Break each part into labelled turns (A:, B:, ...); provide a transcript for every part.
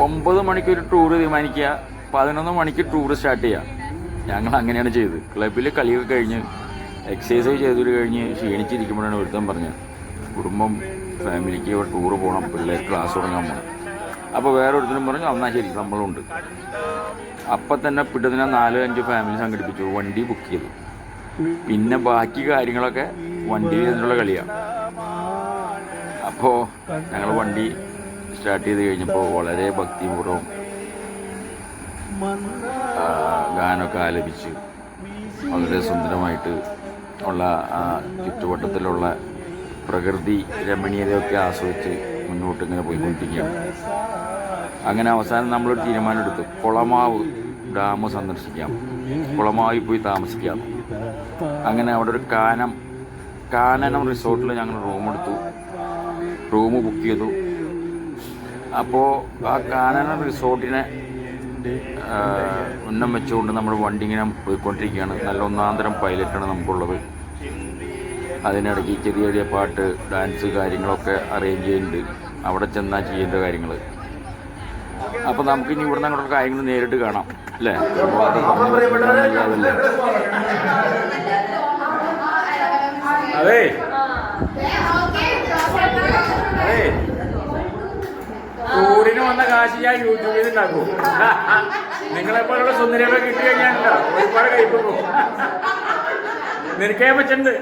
A: ഒമ്പത് മണിക്ക് ഒരു ടൂർ തീരുമാനിക്കുക പതിനൊന്ന് മണിക്ക് ടൂർ സ്റ്റാർട്ട് ചെയ്യുക. ഞങ്ങൾ അങ്ങനെയാണ് ചെയ്തത്. ക്ലബിൽ കളിയൊക്കെ കഴിഞ്ഞ് എക്സസൈസ് ചെയ്തിട്ട് കഴിഞ്ഞ് ക്ഷീണിച്ചിരിക്കുമ്പോഴാണ് ഒരുത്തം പറഞ്ഞത്. കുടുംബം ഫാമിലിക്ക് ടൂർ പോകണം പിള്ളേർ ക്ലാസ് തുടങ്ങാൻ പോകണം അപ്പോൾ വേറെ ഒരുത്തിനും പറഞ്ഞു എന്നാൽ ശരി നമ്മളുണ്ട് അപ്പം തന്നെ പിട്ടതിനെ നാല് അഞ്ച് ഫാമിലി സംഘടിപ്പിച്ചു വണ്ടി ബുക്ക് ചെയ്തു. പിന്നെ ബാക്കി കാര്യങ്ങളൊക്കെ വണ്ടിയിൽ നിന്നുള്ള കളിയാണ് അപ്പോൾ ഞങ്ങൾ വണ്ടി സ്റ്റാർട്ട് ചെയ്ത് കഴിഞ്ഞപ്പോൾ വളരെ ഭക്തിപൂർവം ഗാനമൊക്കെ ആലപിച്ച് വളരെ സുന്ദരമായിട്ട് ഉള്ള ചുറ്റുവട്ടത്തിലുള്ള പ്രകൃതി രമണീയതയൊക്കെ ആസ്വദിച്ച് മുന്നോട്ട് ഇങ്ങനെ പോയിക്കൊണ്ടിരിക്കുകയാണ്. അങ്ങനെ അവസാനം നമ്മളൊരു തീരുമാനമെടുത്തു. കുളമാവ് ഡാം സന്ദർശിക്കാം. കുളമാവിൽ പോയി താമസിക്കാം. അങ്ങനെ അവിടെ ഒരു കാനം കാനനം റിസോർട്ടിൽ ഞങ്ങൾ റൂം എടുത്തു റൂം ബുക്ക് ചെയ്തു. അപ്പോൾ ആ കാനന റിസോർട്ടിനെ ഉന്നം വെച്ചുകൊണ്ട് നമ്മൾ വണ്ടി ഇങ്ങനെ പോയിക്കൊണ്ടിരിക്കുകയാണ്. നല്ല ഒന്നാന്തരം പൈലറ്റാണ് നമുക്കുള്ളത്. അതിനിടയ്ക്ക് ചെറിയ ചെറിയ പാട്ട് ഡാൻസ് കാര്യങ്ങളൊക്കെ അറേഞ്ച് ചെയ്യുന്നുണ്ട്. അവിടെ ചെന്നാൽ ചെയ്യേണ്ട കാര്യങ്ങൾ അപ്പോൾ നമുക്കിനി ഇവിടുന്ന് അങ്ങോട്ടുള്ള കാര്യങ്ങൾ നേരിട്ട് കാണാം അല്ലേ? അപ്പോൾ അത് അതെ. വന്ന കാശ് ഞാൻ യൂട്യൂബിൽ ഉണ്ടാക്കും. നിങ്ങളെപ്പോലുള്ള സുന്ദരികളെ കിട്ടി കഴിഞ്ഞാൽ? ഒരുപാട് കഴിക്കുന്നു. നിനക്കേ പറ്റുന്നുണ്ട്.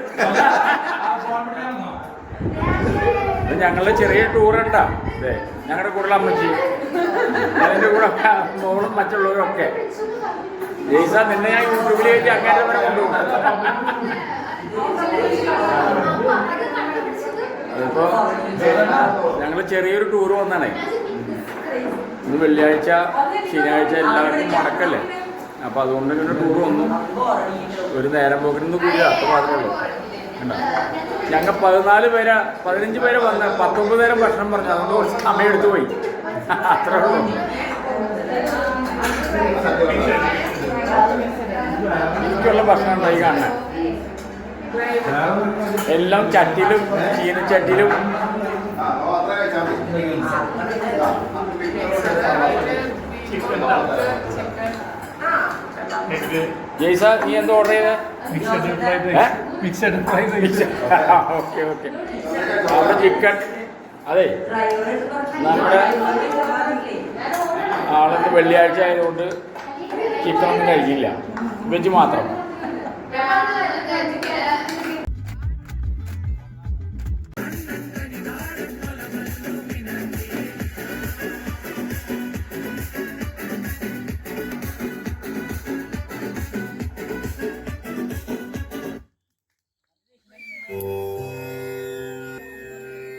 A: ഞങ്ങളുടെ ചെറിയ ടൂർ ഉണ്ടാ. അതെ ഞങ്ങളുടെ കൂടെ അമ്മച്ചി. അതിന്റെ കൂടെ മോളും മറ്റുള്ളവരും ഒക്കെ. ജയ്സ നിന്നെ ഞാൻ യൂട്യൂബിൽ കയറ്റി അങ്ങനെ കൊണ്ടുപോകും. അതിപ്പോ ഞങ്ങൾ ചെറിയൊരു ടൂർ വന്നാണേ ഇന്ന് വെള്ളിയാഴ്ച ശനിയാഴ്ച എല്ലാവർക്കും മടക്കല്ലേ? അപ്പൊ അതുകൊണ്ട് പിന്നെ ടൂർ വന്നു. ഒരു നേരം പോക്കിനൊന്നും കൂടിയ അത്ര മാത്രമേ ഉള്ളൂ. കണ്ടോ? ഞങ്ങൾ പതിനാല് പേരെ പതിനഞ്ച് പേരെ വന്ന് പത്തൊമ്പത് നേരം ഭക്ഷണം പറഞ്ഞു. അതുകൊണ്ട് കുറച്ച് സമയം എടുത്തു പോയി. അത്രേ എനിക്കുള്ള ഭക്ഷണം ഉണ്ടായി കാണാൻ എല്ലാം ചട്ടിയിലും ചീനച്ചട്ടിയിലും. ജയ്സ നീ എന്തോ ഓർഡർ ചെയ്തേ? ഏ? Okay okay. അവിടെ ചിക്കൻ അതെ. നമ്മുടെ ആളുണ്ട് വെള്ളിയാഴ്ച ആയതുകൊണ്ട് ചിക്കൻ ഒന്നും കഴിക്കില്ല. വെജ് മാത്രം.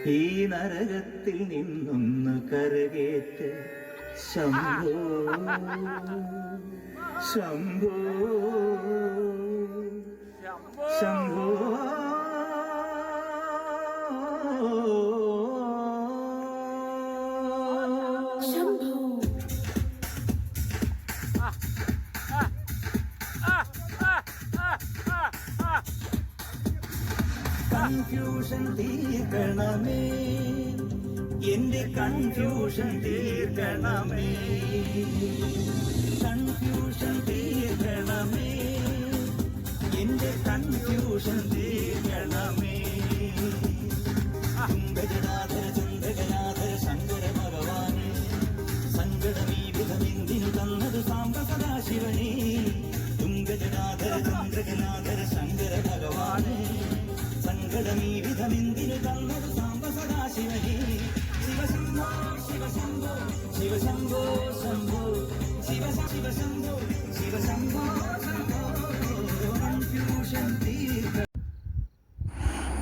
B: ഈ നരകത്തിൽ നിന്നൊന്ന് കരകേറ്റ്. ശംഭോ ശംഭോ ശംഭോ. കൺഫ്യൂഷൻ തീർക്കണമേ. എന്റെ കൺഫ്യൂഷൻ തീർക്കണമേ. കൺഫ്യൂഷൻ തീർക്കണമേ. എന്റെ കൺഫ്യൂഷൻ ശംഭോ ശംഭോ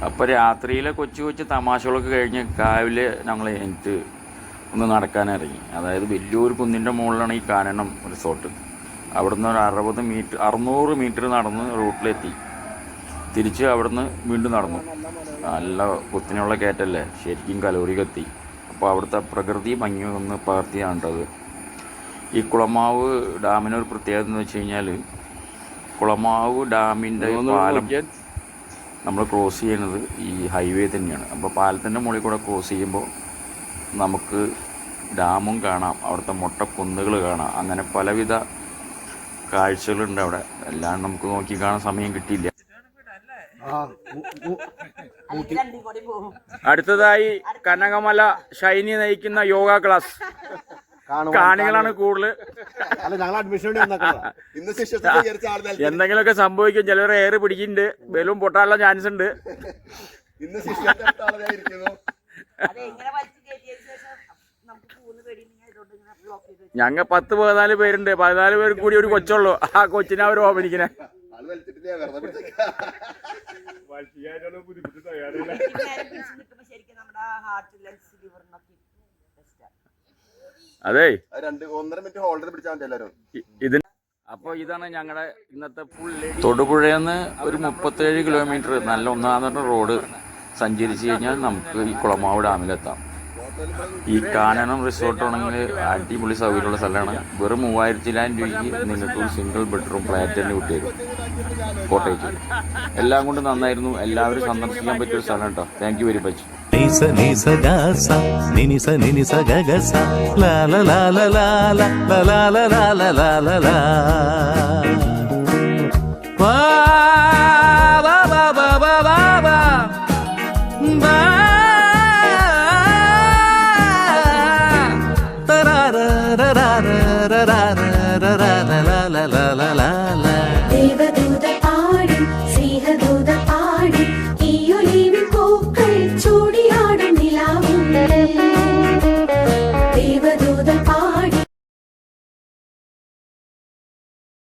A: അപ്പോൾ രാത്രിയിലെ കൊച്ചു കൊച്ചു തമാശകളൊക്കെ കഴിഞ്ഞ് കാവിലെ ഞങ്ങൾ എനിക്ക് ഒന്ന് നടക്കാനിറങ്ങി. അതായത് വലിയൊരു കുന്നിന്റെ മുകളിലാണ് ഈ കാനനം റിസോർട്ട് അവിടുന്ന് ഒരു അറുപത് മീറ്റർ അറുന്നൂറ് മീറ്റർ നടന്ന് റൂട്ടിലെത്തി. തിരിച്ച് അവിടുന്ന് വീണ്ടും നടന്നു. നല്ല കുത്തിനുള്ള കയറ്റല്ലേ? ശരിക്കും കലോറി കത്തി അപ്പോൾ അവിടുത്തെ പ്രകൃതി ഭംഗി ഒന്ന് പകർത്തിയാണ്ടത്. ഈ കുളമാവ് ഡാമിനൊരു പ്രത്യേകത എന്ന് വെച്ച് കഴിഞ്ഞാൽ കുളമാവ് ഡാമിന്റെ പാലം നമ്മൾ ക്രോസ് ചെയ്യുന്നത് ഈ ഹൈവേ തന്നെയാണ്. അപ്പോൾ പാലത്തിന്റെ മുകളിൽ കൂടെ ക്രോസ് ചെയ്യുമ്പോൾ നമുക്ക് ഡാമും കാണാം അവിടുത്തെ മുട്ടക്കുന്നുകൾ കാണാം. അങ്ങനെ പലവിധ കാഴ്ചകളുണ്ട് അവിടെ. എല്ലാം നമുക്ക് നോക്കി കാണാൻ സമയം കിട്ടിയില്ല. അടുത്തതായി കനകമല ഷൈനി നയിക്കുന്ന യോഗ ക്ലാസ്. കാണികളാണ് കൂടുതൽ എന്തെങ്കിലുമൊക്കെ സംഭവിക്കും. ചിലവരെ എയർ പിടിക്കുന്നുണ്ട് ബലൂൺ പൊട്ടാനുള്ള ചാൻസ് ഉണ്ട്. ഞങ്ങ പത്ത് പതിനാല് പേരുണ്ട്. പതിനാല് പേർ കൂടി ഒരു കൊച്ചുള്ളൂ. ആ കൊച്ചിനെ അവർ ഓപനിക്കണേ
C: ആൾ വെറുതെ
D: നേരം പിടിച്ച് നിൽക്കുമ്പോൾ ശരിക്കും നമ്മുടെ ഹാർട്ട് ലങ്സ് ലിവറിനൊക്കെ ബെസ്റ്റാണ്
A: അതേ.
C: രണ്ട് ഒന്നര മിനിറ്റ് ഹോൾഡർ പിടിച്ചാൽ മതി എല്ലാവരും.
A: ഇതിന് അപ്പോൾ ഇതാണ് ഞങ്ങളുടെ ഇന്നത്തെ ഫുൾ തൊടുപുഴയിൽ ഒരു മുപ്പത്തേഴ് കിലോമീറ്റർ നല്ല ഒന്നാമത്തെ റോഡ് സഞ്ചരിച്ചു കഴിഞ്ഞാൽ നമുക്ക് ഈ കുളമാവ് ഡാമിലെത്താം ഈ കാനനം റിസോർട്ടാണെങ്കിൽ അടിപൊളി സൗകര്യമുള്ള സ്ഥലമാണ് വെറും മൂവായിരത്തിലായിരം രൂപയ്ക്ക് നിങ്ങൾക്ക് ഒരു സിംഗിൾ ബെഡ്റൂം ഫ്ലാറ്റ് തന്നെ കിട്ടിയിരുന്നു കോട്ടയത്തിൽ എല്ലാം കൊണ്ടും നന്നായിരുന്നു എല്ലാവരും സന്ദർശിക്കാൻ പറ്റിയൊരു സ്ഥലം കേട്ടോ thank you very much
E: Bye.